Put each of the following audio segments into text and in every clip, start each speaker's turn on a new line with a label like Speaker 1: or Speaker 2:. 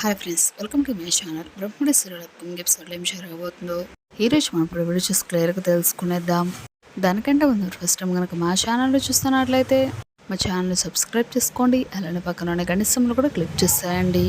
Speaker 1: Hi friends welcome to my channel Brahmamudi serial upcoming ఎపిసోడ్లో ఏం జరగబోతుందో ఈ రోజు మనం ఇప్పుడు వీడియో చూసి క్లియర్గా తెలుసుకునేద్దాం. దానికంటే ముందు ఫస్ట్ టైం కనుక మా ఛానల్లో చూస్తున్నట్లయితే మా ఛానల్ని సబ్స్క్రైబ్ చేసుకోండి. అలానే పక్కన ఉన్న గణితంలో కూడా క్లిక్ చేసేయండి.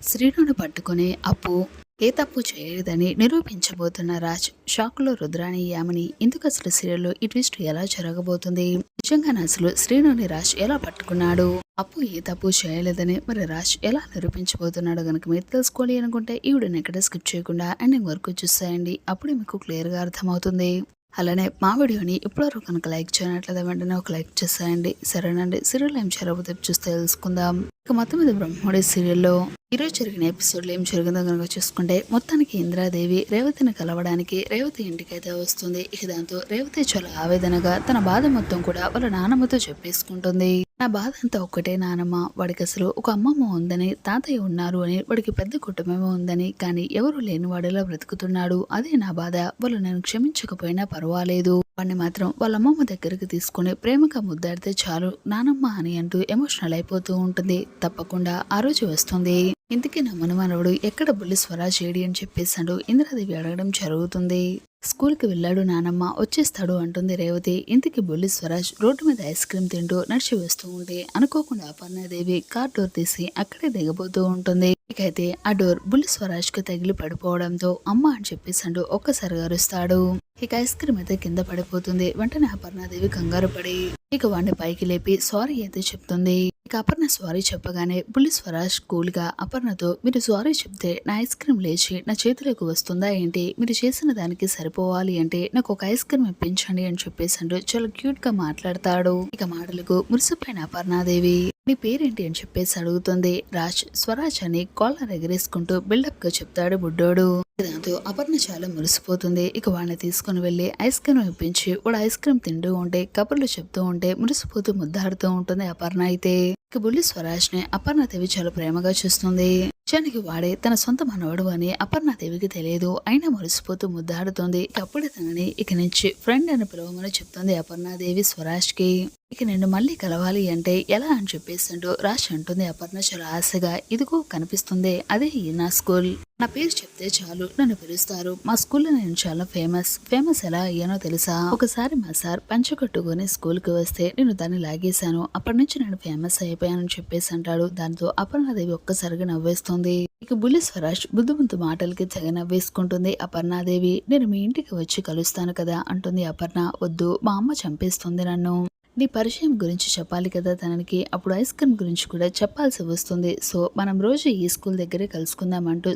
Speaker 1: శ్రీనుని పట్టుకొని అప్పు ఏ తప్పు చేయలేదని నిరూపించబోతున్న రాజ్ షాక్లో రుద్రాని యామిని ఎందుకు అసలు సీరియల్లో ఈ ట్విస్ట్ ఎలా జరగబోతుంది? నిజంగా అసలు శ్రీనుని రాజ్ ఎలా పట్టుకున్నాడు? అప్పు ఏ తప్పు చేయలేదని మరి రాజ్ ఎలా నిరూపించబోతున్నాడో కనుక మీరు తెలుసుకోవాలి అనుకుంటే ఈ ఎక్కడ స్కిప్ చేయకుండా ఎండింగ్ వరకు చూసేయండి. అప్పుడే మీకు క్లియర్గా అర్థమవుతుంది. అలానే మా వీడియోని ఇప్పటివరకు కనుక లైక్ చేయనట్లయితే వెంటనే ఒక లైక్ చేసేయండి. సరేనండి. సీరియల్ ఏం జరగబోతే చూస్తే తెలుసుకుందాం. ఇక మొత్తం మీద బ్రహ్మడి సీరియల్లో ఈరోజు జరిగిన ఎపిసోడ్లో ఏం జరిగిందో కనుక చూసుకుంటే మొత్తానికి ఇంద్రాదేవి రేవతిని కలవడానికి రేవతి ఇంటికైతే వస్తుంది. ఇక దాంతో రేవతి చాలా ఆవేదనగా తన బాధ మొత్తం కూడా వాళ్ళ నానమ్మతో చెప్పేసుకుంటుంది. నా బాధ అంతా ఒక్కటే నానమ్మ. వాడికి అసలు ఒక అమ్మమ్మ ఉందని తాతయ్య ఉన్నారు అని వాడికి పెద్ద కుటుంబమే ఉందని కానీ ఎవరు లేని వాడిలా బ్రతుకుతున్నాడు. అదే నా బాధ. వాళ్ళు నేను క్షమించకపోయినా పర్వాలేదు. వాడిని మాత్రం వాళ్ళ అమ్మమ్మ దగ్గరికి తీసుకుని ప్రేమగా ముద్దాడితే చాలు నానమ్మ అని అంటూ ఎమోషనల్ అయిపోతూ ఉంటుంది. తప్పకుండా ఆ రోజు వస్తుంది. ఇంతకీ నా మనవడు ఎక్కడ బుల్లి స్వరాజ్ ఏడి అని చెప్పేసాడు ఇంద్రదేవి అడగడం జరుగుతుంది. స్కూల్కి వెళ్ళాడు నానమ్మ వచ్చేస్తాడు అంటుంది రేవతి. ఇంతకి బుల్లి స్వరాజ్ రోడ్డు మీద ఐస్ క్రీమ్ తింటూ నడిచి వస్తూ ఉంటే అనుకోకుండా అపర్ణాదేవి కార్ డోర్ తీసి అక్కడే దిగబోతూ ఉంటుంది. ఇకైతే ఆ డోర్ బుల్లి స్వరాజ్కు తగిలి పడిపోవడంతో అమ్మ అని చెప్పేసాడు ఒక్కసారి అరుస్తాడు. ఇక ఐస్ క్రీమ్ అయితే కింద పడిపోతుంది. వెంటనే అపర్ణాదేవి కంగారు పడి ఇక వాడిని పైకి లేపి సారీ అయితే చెప్తుంది. ఇక అపర్ణ సారీ చెప్పగానే బుల్లి స్వరాజ్ కూల్గా అపర్ణతో మీరు సారీ చెప్తే నా ఐస్ క్రీమ్ లేచి నా చేతిలోకి వస్తుందా ఏంటి? మీరు చేసిన దానికి సరిపోవాలి అంటే నాకు ఒక ఐస్ క్రీమ్ ఇప్పించండి అని చెప్పేసాడు చాలా క్యూట్గా మాట్లాడతాడు. ఇక మాటలకు మురిసిపోయిన అపర్ణాదేవి నీ పేరేంటి అని చెప్పేసి అడుగుతుంది. రాజ్ స్వరాజ్ అని కాలర్ ఎగరేసుకుంటూ బిల్డప్గా చెప్తాడు బుడ్డోడు. దాంతో అపర్ణ చాలా మురిసిపోతుంది. ఇక వాడిని తీసుకుని వెళ్ళి ఐస్ క్రీమ్ ఇప్పించి వాడు ఐస్ క్రీమ్ తింటూ ఉంటే కబుర్లు చెప్తూ ఉంటే మురిసిపోతూ ముద్దాడుతూ ఉంటుంది అపర్ణ అయితే. ఇక బుల్లి స్వరాజ్ని అపర్ణదేవి చాలా ప్రేమగా చూస్తుంది. నిజానికి వాడే తన సొంత మనవడు అని అపర్ణాదేవికి తెలియదు. అయినా మురిసిపోతూ ముద్దాడుతుంది. అప్పుడే తనని ఇక నుంచి ఫ్రెండ్ అని పిలవమని చెప్తుంది అపర్ణాదేవి స్వరాజ్కి ఇక నేను మళ్ళీ కలవాలి అంటే ఎలా అని చెప్పేసిండు రాశి అంటుంది అపర్ణ చాలా ఆశగా. ఇదిగో కనిపిస్తుంది. అదే నా స్కూల్. నా పేరు చెప్తే చాలు. నన్ను పిలుస్తారు. మా స్కూల్లో నేను చాలా ఫేమస్. ఫేమస్ ఎలా అయ్యానో తెలుసా? ఒకసారి మా సార్ పంచ కట్టుకొని స్కూల్కి వస్తే నేను దాన్ని లాగేశాను. అప్పటి నుంచి నేను ఫేమస్ అయిపోయానని చెప్పేసి అంటాడు. దాంతో అపర్ణాదేవి ఒక్కసారిగా నవ్వేస్తుంది. ఇక బుల్లి స్వరాజ్ బుద్ధిమంతు మాటలకి తెగ నవ్వేసుకుంటుంది. అపర్ణాదేవి నేను మీ ఇంటికి వచ్చి కలుస్తాను కదా అంటుంది అపర్ణ. వద్దు మా అమ్మ చంపేస్తుంది నన్ను. నీ పరిచయం గురించి చెప్పాలి కదా తనకి అప్పుడు ఐస్ క్రీమ్ గురించి కూడా చెప్పాల్సి వస్తుంది. సో మనం రోజు ఈ స్కూల్ దగ్గరే కలుసుకుందాం అంటూ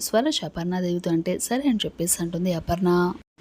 Speaker 1: అపర్ణాదేవితో అంటే సరే అని చెప్పేసి అంటుంది అపర్ణ.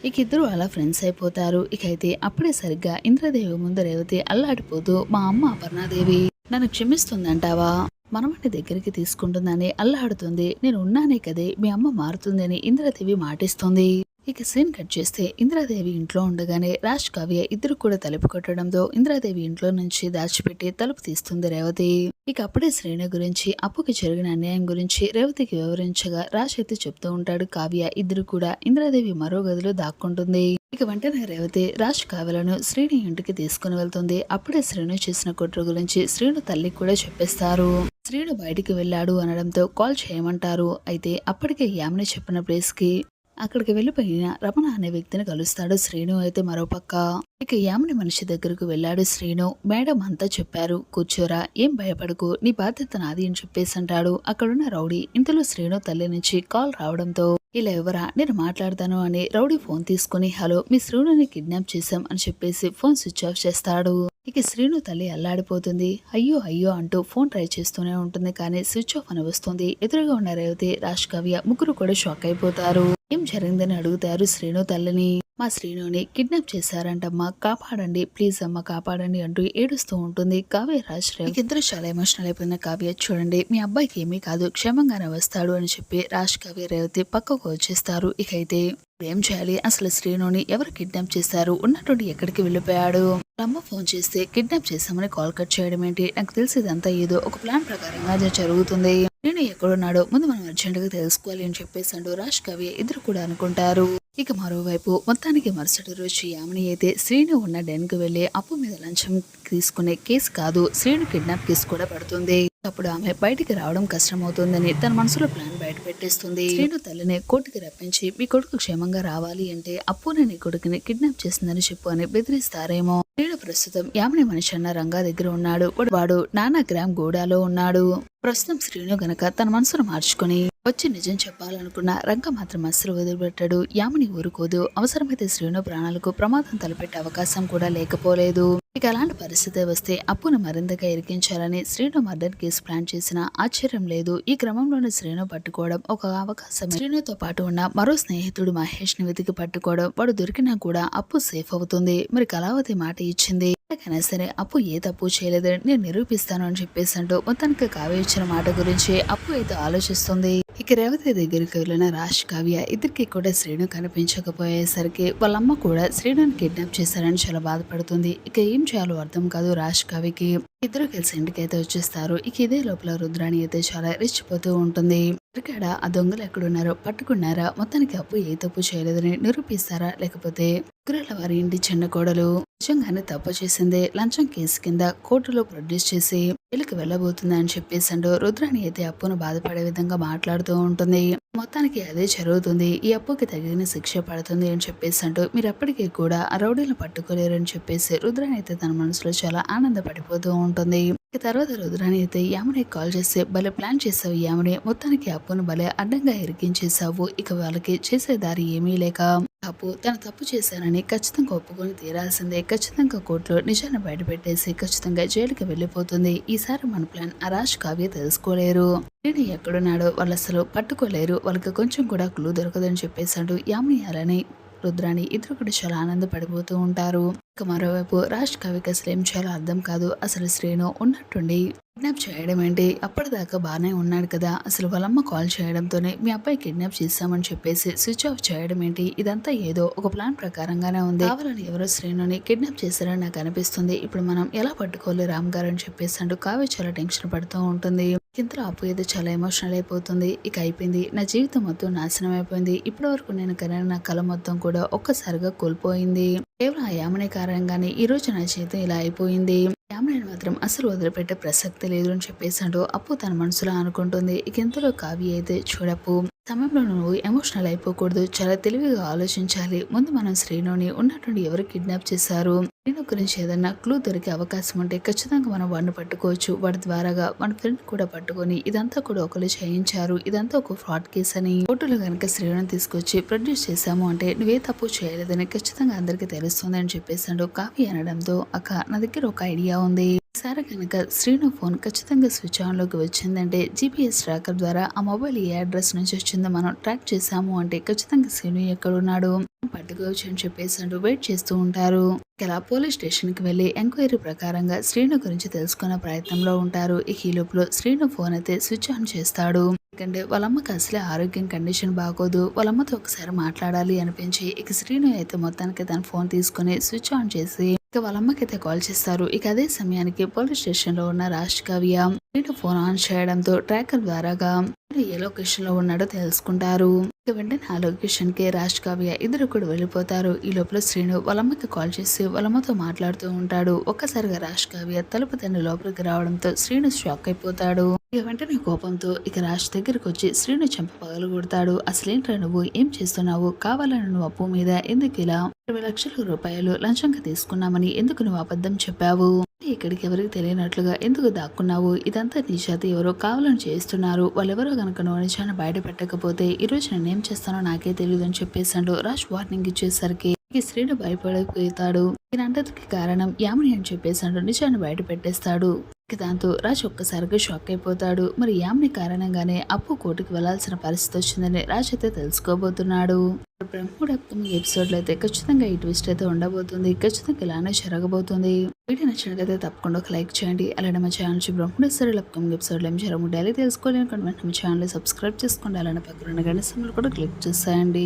Speaker 1: ఇక ఇద్దరు అలా ఫ్రెండ్స్ అయిపోతారు. ఇక అయితే అప్పుడే సరిగ్గా ఇంద్రదేవి ముందు రేవతి అల్లాడిపోతూ మా అమ్మ అపర్ణాదేవి నన్ను క్షమిస్తుందంటావా? మనమని దగ్గరికి తీసుకుంటుందని అల్లాడుతుంది. నేను ఉన్నానే కదే మీ అమ్మ మారుతుందని ఇంద్రదేవి మాటిస్తుంది. ఇక సీన్ కట్ చేస్తే ఇంద్రాదేవి ఇంట్లో ఉండగానే రాజ్ కావ్య ఇద్దరు కూడా తలుపు కొట్టడంతో ఇంద్రాదేవి ఇంట్లో నుంచి దాచిపెట్టి తలుపు తీస్తుంది రేవతి. ఇక అప్పుడే శ్రేణి గురించి అప్పుకి జరిగిన అన్యాయం గురించి రేవతికి వివరించగా రాజ్ అయితే చెప్తూ ఉంటాడు కావ్య. ఇద్దరు కూడా ఇంద్రాదేవి మరో గదిలో దాక్కుంటుంది. ఇక వెంటనే రేవతి రాజ్ కావ్యలను శ్రీని ఇంటికి తీసుకుని వెళ్తుంది. అప్పుడే శ్రీను చేసిన కుట్ర గురించి శ్రీను తల్లికి కూడా చెప్పేస్తారు. శ్రీను బయటికి వెళ్ళాడు అనడంతో కాల్ చేయమంటారు. అయితే అప్పటికే యామిని చెప్పిన ప్లేస్కి అక్కడికి వెళ్ళిపోయిన రమణ అనే వ్యక్తిని కలుస్తాడు. శ్రీను అయితే మరోపక్క ఇక యామిని మనిషి దగ్గరకు వెళ్ళాడు శ్రీను. మేడం అంతా చెప్పారు కూర్చోరా ఏం భయపడకు నీ బాధ్యత నాది అని చెప్పేసి అంటాడు. అక్కడున్న రౌడీ ఇంతలో శ్రీను తల్లి నుంచి కాల్ రావడంతో ఇలా ఎవరా నేను మాట్లాడతాను అని రౌడీ ఫోన్ తీసుకుని హలో మీ శ్రీనుని కిడ్నాప్ చేశాం అని చెప్పేసి ఫోన్ స్విచ్ ఆఫ్ చేస్తాడు. ఇక శ్రీను తల్లి అల్లాడిపోతుంది. అయ్యో అయ్యో అంటూ ఫోన్ ట్రై చేస్తూనే ఉంటుంది కానీ స్విచ్ ఆఫ్ అని వస్తుంది. ఎదురుగా ఉన్న రేవతి రాజ్ కవ్య ముగ్గురు కూడా షాక్ అయిపోతారు. ఏం జరిగిందని అడుగుతారు శ్రీను తల్లిని. మా శ్రీనుని కిడ్నాప్ చేశారంటమ్మా. కాపాడండి. ప్లీజ్ అమ్మ కాపాడండి అంటూ ఏడుస్తూ ఉంటుంది. కావ్య రాజ్ ఇద్దరు చాలా ఎమోషనల్ అయిపోయిన కావ్య. చూడండి మీ అబ్బాయికి ఏమీ కాదు. క్షేమంగానే వస్తాడు అని చెప్పి రాజ్ కావ్య రేవతి పక్కకు వచ్చేస్తారు. ఇక అయితే ఏం చేయాలి? అసలు శ్రీనుని ఎవరు కిడ్నాప్ చేశారు? ఉన్నటువంటి ఎక్కడికి వెళ్ళిపోయాడు? అమ్మ ఫోన్ చేస్తే కిడ్నాప్ చేశామని కాల్ కట్ చేయడం ఏంటి? నాకు తెలిసి ఇదంతా ఏదో ఒక ప్లాన్ ప్రకారంగా అది జరుగుతుంది. నేను ఎక్కడున్నాడో ముందు మనం అర్జెంట్గా తెలుసుకోవాలి అని చెప్పేసి అంటూ రాజ్ కవి ఇద్దరు కూడా అనుకుంటారు. ఇక మరోవైపు మొత్తానికి మరుసటి రోజు యామిని అయితే శ్రీను ఉన్న డెన్కు వెళ్ళి అప్పు మీద లంచం తీసుకునే కేసు కాదు శ్రీను కిడ్నాప్ కేసు కూడా పడుతుంది. అప్పుడు ఆమె బయటికి రావడం కష్టమవుతుందని తన మనసులో ప్లాన్ బయట పెట్టేస్తుంది. శ్రీను తల్లిని కోర్టుకి రప్పించి మీ కొడుకు క్షేమంగా రావాలి అంటే అప్పునే నీ కొడుకుని కిడ్నాప్ చేసిందని చెప్పు అని బెదిరిస్తారేమో. శ్రీను ప్రస్తుతం యామిని మనిషి అన్న రంగా దగ్గర ఉన్నాడు. వాడు- వాడు నానా గ్రామ్ గూడాలో ఉన్నాడు. ప్రస్తుతం శ్రీను గనక తన మనసును మార్చుకుని వచ్చి నిజం చెప్పాలనుకున్న రంగ మాత్రం అస్సలు వదిలిపెట్టాడు. యామిని ఊరుకోదు. అవసరమైతే శ్రీను ప్రాణాలకు ప్రమాదం తలపెట్టే అవకాశం కూడా లేకపోలేదు. ఇక అలాంటి పరిస్థితి వస్తే అప్పును మరింతగా ఇరికించాలని శ్రీను మర్డర్ కేసు ప్లాన్ చేసిన ఆశ్చర్యం లేదు. ఈ క్రమంలోనే శ్రీను పట్టుకోవడం ఒక అవకాశం శ్రీనుతో పాటు ఉన్న మరో స్నేహితుడు మహేష్ని వెతికి పట్టుకోవడం వాడు దొరికినా కూడా అప్పు సేఫ్ అవుతుంది. మరి కళావతి మాట ఇచ్చింది. ఎలాగైనా సరే అప్పు ఏ తప్పు చేయలేదని నేను నిరూపిస్తాను అని చెప్పేసి అంటూ మొత్తానికి కావ్య ఇచ్చిన మాట గురించి అప్పు అయితే ఆలోచిస్తుంది. ఇక రేవతి దగ్గరికి వెళ్ళిన రాజ్ కావ్య ఇద్దరికి కూడా శ్రీను కనిపించకపోయేసరికి వాళ్ళమ్మ కూడా శ్రీనుని కిడ్నాప్ చేశారని చాలా బాధపడుతుంది. ఇక ఏం చేయాలో అర్థం కాదు రాజ్ కావ్యకి. ఇద్దరు కలిసి ఇంటికి అయితే వచ్చేస్తారు. ఇక ఇదే లోపల రుద్రాణి అయితే చాలా రెచ్చిపోతూ ఉంటుంది. ఇక్కడ ఆ దొంగలు ఎక్కడున్నారో పట్టుకున్నారా? మొత్తానికి అప్పు ఏ తప్పు చేయలేదని నిరూపిస్తారా? లేకపోతే ఉగ్రాల వారి ఇంటి చిన్న కోడలు నిజంగానే తప్పు చేసిందే. లంచం కేసు కింద కోర్టులో ప్రొడ్యూస్ చేసి జైలుకి వెళ్ళబోతుంది అని చెప్పేసండు రుద్రాణి అయితే అప్పును బాధపడే విధంగా మాట్లాడుతూ ఉంటుంది. మొత్తానికి అదే జరుగుతుంది. ఈ అప్పుకి తగిన శిక్ష పడుతుంది అని చెప్పేసి అంటూ మీరు అప్పటికీ కూడా ఆ రౌడీలను పట్టుకోలేరు అని చెప్పేసి రుద్రాణి అయితే తన మనసులో చాలా ఆనందపడిపోతూ ఉంటుంది. ఇక తర్వాత రుద్రాణి అయితే యామని కాల్ చేసి భలే ప్లాన్ చేసావు యామని. మొత్తానికి అప్పును భలే అడ్డంగా ఇరికించేసావు ఇక వాళ్ళకి చేసే దారి ఏమీ లేక అప్పు తను తప్పు చేశానని ఖచ్చితంగా ఒప్పుకొని తీరాల్సిందే. ఖచ్చితంగా కోర్టులో నిజాన్ని బయటపెట్టేసి ఖచ్చితంగా జైలుకి వెళ్ళిపోతుంది. ఈసారి మన ప్లాన్ అరాష్ కావ్య తెలుసుకోలేరు. నేను ఎక్కడున్నాడో వాళ్ళు అసలు పట్టుకోలేరు. వాళ్ళకి కొంచెం కూడా క్లూ దొరకదని చెప్పేశాడు యామిని అలానే రుద్రాణి ఇద్దరు కూడా చాలా ఆనందపడిపోతూ ఉంటారు. ఇక మరోవైపు రాజ్ కవికి అసలు ఏం చేయాలో అర్థం కాదు. అసలు శ్రీను ఉన్నట్టుండి కిడ్నాప్ చేయడం ఏంటి? అప్పటిదాకా బాగానే ఉన్నాడు కదా. అసలు వాళ్ళమ్మ కాల్ చేయడంతోనే మీ అబ్బాయి కిడ్నాప్ చేస్తామని చెప్పేసి స్విచ్ ఆఫ్ చేయడం ఏంటి? ఇదంతా ఏదో ఒక ప్లాన్ ప్రకారంగానే ఉంది. కావాలని ఎవరో శ్రీనుని కిడ్నాప్ చేశారని నాకు అనిపిస్తుంది. ఇప్పుడు మనం ఎలా పట్టుకోవాలి రామ్ గారు అని చెప్పేసి అంటూ కావ్య చాలా టెన్షన్ పడుతూ ఉంటుంది. ఇంతలో అప్పు ఏదో చాలా ఎమోషనల్ అయిపోతుంది. ఇక అయిపోయింది. నా జీవితం మొత్తం నాశనం అయిపోయింది. ఇప్పటి వరకు నేను కన్నా నా కళ మొత్తం కూడా ఒక్కసారిగా కోల్పోయింది. కేవలం ఆ యామనే కారణంగానే ఈ రోజు నా జీవితం ఇలా అయిపోయింది. యామని మాత్రం అసలు వదిలిపెట్టే ప్రసక్తి లేదు అని చెప్పేసాడు అప్పు తన మనసులో అనుకుంటుంది. ఇక ఇంతలో కావ్య అయితే చూడపు. సమయంలో నువ్వు ఎమోషనల్ అయిపోకూడదు. చాలా తెలివిగా ఆలోచించాలి. ముందు మనం శ్రీనుని ఉన్నటువంటి ఎవరు కిడ్నాప్ చేశారు? శ్రీను గురించి ఏదన్నా క్లూ దొరికే అవకాశం ఉంటే ఖచ్చితంగా మనం వాడిని పట్టుకోవచ్చు. వాడి ద్వారాగా మన ఫ్రెండ్ కూడా పట్టుకొని ఇదంతా కూడా ఒకరు చేయించారు. ఇదంతా ఒక ఫ్రాడ్ కేసు అని కోర్టులో కనుక శ్రీను తీసుకొచ్చి ప్రొడ్యూస్ చేశాము అంటే నువ్వే తప్పు చేయలేదని ఖచ్చితంగా అందరికీ తెలుస్తుంది అని చెప్పేసాడు కాఫీ అనడంతో అక్క నా దగ్గర ఒక ఐడియా ఉంది. ఈసారి కనుక శ్రీను ఫోన్ ఖచ్చితంగా స్విచ్ ఆన్లోకి వచ్చిందంటే జీపీఎస్ ట్రాకర్ ద్వారా ఆ మొబైల్ ఏ అడ్రస్ నుంచి వచ్చిందో మనం ట్రాక్ చేసాము అంటే ఖచ్చితంగా శ్రీను ఎక్కడున్నాడు? పట్టుకోవచ్చు అని చెప్పేసి వెయిట్ చేస్తూ ఉంటారు. ఇలా పోలీస్ స్టేషన్కి వెళ్ళి ఎంక్వైరీ ప్రకారంగా శ్రీను గురించి తెలుసుకునే ప్రయత్నంలో ఉంటారు. ఈ లోపల శ్రీను ఫోన్ అయితే స్విచ్ ఆన్ చేస్తాడు. ఎందుకంటే వాళ్ళమ్మకి అసలే ఆరోగ్యం కండిషన్ బాగోదు. వాళ్ళమ్మతో ఒకసారి మాట్లాడాలి అనిపించి ఇక శ్రీను అయితే మొత్తానికి తన ఫోన్ తీసుకుని స్విచ్ ఆన్ చేసి ఇక వాళ్ళ అమ్మకైతే కాల్ చేస్తారు. ఇక అదే సమయానికి పోలీస్ స్టేషన్లో ఉన్న రాజ్ కావ్య ఫోన్ ఆన్ చేయడంతో ట్రాకర్ ద్వారాగా ఏ లొకేషన్లో ఉన్నాడో తెలుసుకుంటారు. ఇక వెంటనే ఆ లొకేషన్కి రాజ్ కావ్య ఇద్దరు కూడా వెళ్ళిపోతారు. ఈ లోపల శ్రీను వాళ్ళమ్మకి కాల్ చేసి వాళ్ళమ్మతో మాట్లాడుతూ ఉంటాడు. ఒక్కసారిగా రాజ్ కావ్య తలుపు తండ్రి లోపలికి రావడంతో శ్రీను షాక్ అయిపోతాడు. ఇక వెంటనే కోపంతో ఇక రాజ్ దగ్గరికి వచ్చి శ్రీను చెంప పగలు కొడతాడు అసలేంట్రా నువ్వు? ఏం చేస్తున్నావు? కావాలని నువ్వు అప్పు మీద ఎందుకు ఇలా ఇరవై లక్షల రూపాయలు లంచంగా తీసుకున్నామని ఎందుకు నువ్వు అబద్ధం చెప్పావు? ఇక్కడికి ఎవరికి తెలియనట్లుగా ఎందుకు దాక్కున్నావు? ఇదంతా నీ చేత ఎవరో కావాలని చేస్తున్నారు వాళ్ళెవరో గనక నువ్వు నిజాన్ని బయట పెట్టకపోతే ఈ రోజు నేనేం చేస్తానో నాకే తెలియదు అని చెప్పేసాడు రాజ్ వార్నింగ్ ఇచ్చేసరికి. శ్రీను భయపడిపోతాడు. దీనంతటికి కారణం యామిని అని చెప్పేసాడు నిజాన్ని బయట పెట్టేస్తాడు. దాంతో రాజ్ ఒక్కసారిగా షాక్ అయిపోతాడు. మరి యామిని కారణంగానే అప్పు కోటికి వెళ్ళాల్సిన పరిస్థితి వచ్చిందని రాజు అయితే తెలుసుకోబోతున్నాడు. బ్రహ్ముడు అప్కమింగ్ ఎపిసోడ్లో అయితే ఖచ్చితంగా ఈ ట్విస్ట్ అయితే ఉండబోతుంది. ఖచ్చితంగా ఇలానే జరగబోతుంది. వీడియో నచ్చినట్లయితే తప్పకుండా ఒక లైక్ చేయండి. అలానే మా ఛానల్ నుంచి బ్రహ్ముడు సరే అప్కమింగ్ ఎపిసోడ్లో ఏం జరగము డైలీ తెలుసుకోవాలనుకుంటే మా ఛానల్ సబ్స్క్రైబ్ చేసుకోండి. అలానే పక్కన గణేశంలో కూడా క్లిక్ చేసేయండి.